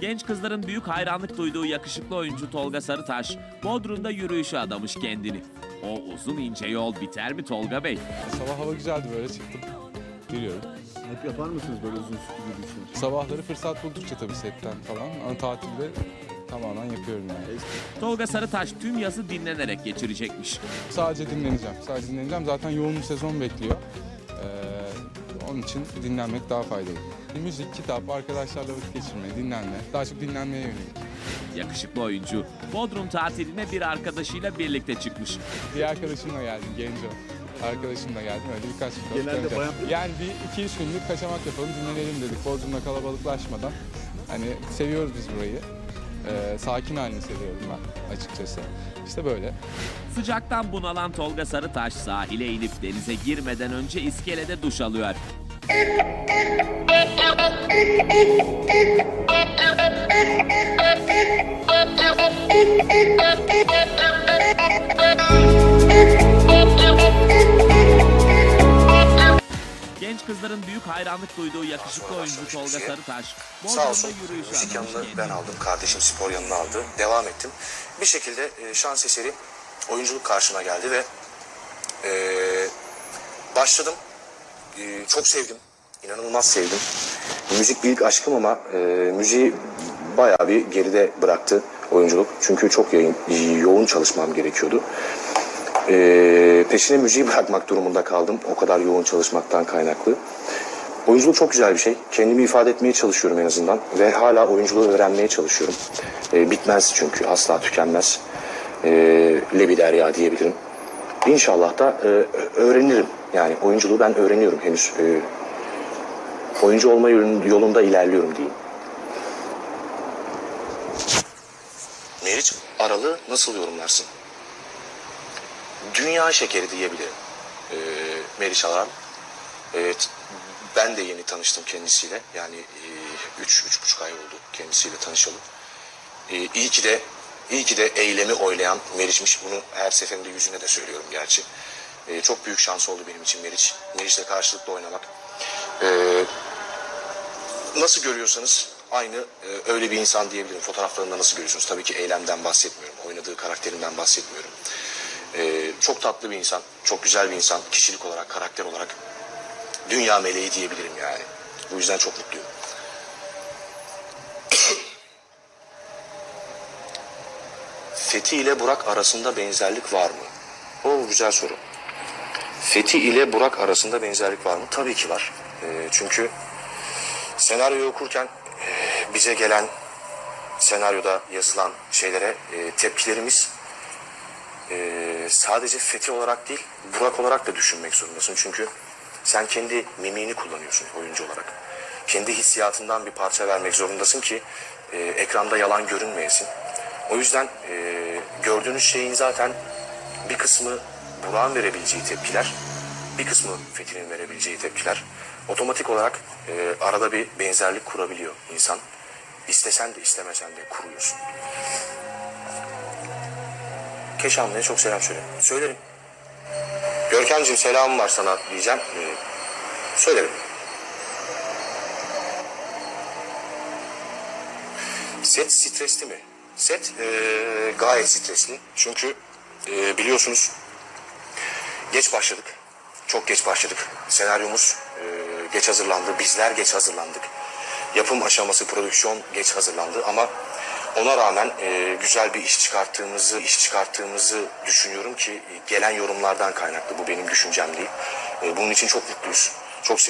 Genç kızların büyük hayranlık duyduğu yakışıklı oyuncu Tolga Sarıtaş, Bodrum'da yürüyüşe adamış kendini. O uzun ince yol biter mi Tolga Bey? Sabah hava güzeldi böyle çıktım. Yürüyorum. Hep yapar mısınız böyle uzun süreli yürüyüşler? Sabahları fırsat buldukça tabii setten falan. Ama tatilde tamamen yapıyorum yani. Tolga Sarıtaş tüm yazı dinlenerek geçirecekmiş. Sadece dinleneceğim. Sadece dinleneceğim. Zaten yoğun bir sezon bekliyor. Onun için dinlenmek daha faydalı. Müzik, kitap, arkadaşlarla vakit geçirme, dinlenme. Daha çok dinlenmeye yönelik. Yakışıklı oyuncu Bodrum tatiline bir arkadaşıyla birlikte çıkmış. Bir arkadaşımla geldim, Genco. Arkadaşımla geldim öyle birkaç bir Genelde önce. bayan- Yani bir iki üç günlük kaçamak yapalım dinlenelim dedik. Bodrum'da kalabalıklaşmadan. Hani seviyoruz biz burayı. Ee, sakin halini seviyorum ben açıkçası. İşte böyle. Sıcaktan bunalan Tolga Sarıtaş sahile inip denize girmeden önce iskelede duş alıyor. Genç kızların büyük hayranlık duyduğu yakışıklı oyuncu Tolga Sarıtaş, Sağ olsun müzik yanını ben aldım. Kardeşim spor yanını aldı. Devam ettim. Bir şekilde e, şans eseri oyunculuk karşıma geldi ve e, başladım. E, çok sevdim. İnanılmaz sevdim. Müzik bir ilk aşkım ama e, müziği bayağı bir geride bıraktı oyunculuk. Çünkü çok yayın, yoğun çalışmam gerekiyordu. E, peşine müziği bırakmak durumunda kaldım. O kadar yoğun çalışmaktan kaynaklı. Oyunculuk çok güzel bir şey. Kendimi ifade etmeye çalışıyorum en azından. Ve hala oyunculuğu öğrenmeye çalışıyorum. E, bitmez çünkü asla tükenmez. E, Lebi derya diyebilirim. İnşallah da e, öğrenirim. Yani oyunculuğu ben öğreniyorum henüz. E, oyuncu olma yolun- yolunda ilerliyorum diyeyim. Meriç Aralı nasıl yorumlarsın? Dünya şekeri diyebilirim. E, Meriç Aral. Evet, ben de yeni tanıştım kendisiyle. Yani e, üç, üç buçuk ay oldu kendisiyle tanışalım. E, iyi ki de iyi ki de eylemi oylayan Meriç'miş. Bunu her seferinde yüzüne de söylüyorum gerçi. E, çok büyük şans oldu benim için Meriç. Meriç'le karşılıklı oynamak. E, nasıl görüyorsanız aynı e, öyle bir insan diyebilirim. Fotoğraflarında nasıl görüyorsunuz? Tabii ki eylemden bahsetmiyorum. Oynadığı karakterinden bahsetmiyorum. E, çok tatlı bir insan, çok güzel bir insan. Kişilik olarak, karakter olarak dünya meleği diyebilirim yani. Bu yüzden çok mutluyum. Fethi ile Burak arasında benzerlik var mı? O güzel soru. Fethi ile Burak arasında benzerlik var mı? Tabii ki var. Ee, çünkü senaryoyu okurken e, bize gelen senaryoda yazılan şeylere e, tepkilerimiz e, sadece Fethi olarak değil Burak olarak da düşünmek zorundasın. Çünkü sen kendi mimiğini kullanıyorsun oyuncu olarak. Kendi hissiyatından bir parça vermek zorundasın ki e, ekranda yalan görünmeyesin. O yüzden e, gördüğünüz şeyin zaten bir kısmı Burak'ın verebileceği tepkiler, bir kısmı Fethi'nin verebileceği tepkiler. Otomatik olarak e, arada bir benzerlik kurabiliyor insan. İstesen de istemesen de kuruyorsun. Keşanlı'ya çok selam söyle. Söylerim. Görkemciğim selamım var sana diyeceğim. Ee, söylerim. Set stresli mi? Set ee, gayet stresli. Çünkü ee, biliyorsunuz geç başladık. Çok geç başladık. Senaryomuz ee, geç hazırlandı. Bizler geç hazırlandık. Yapım aşaması, prodüksiyon geç hazırlandı ama ona rağmen e, güzel bir iş çıkarttığımızı, iş çıkarttığımızı düşünüyorum ki e, gelen yorumlardan kaynaklı. Bu benim düşüncem değil. E, bunun için çok mutluyuz. Çok sevindim.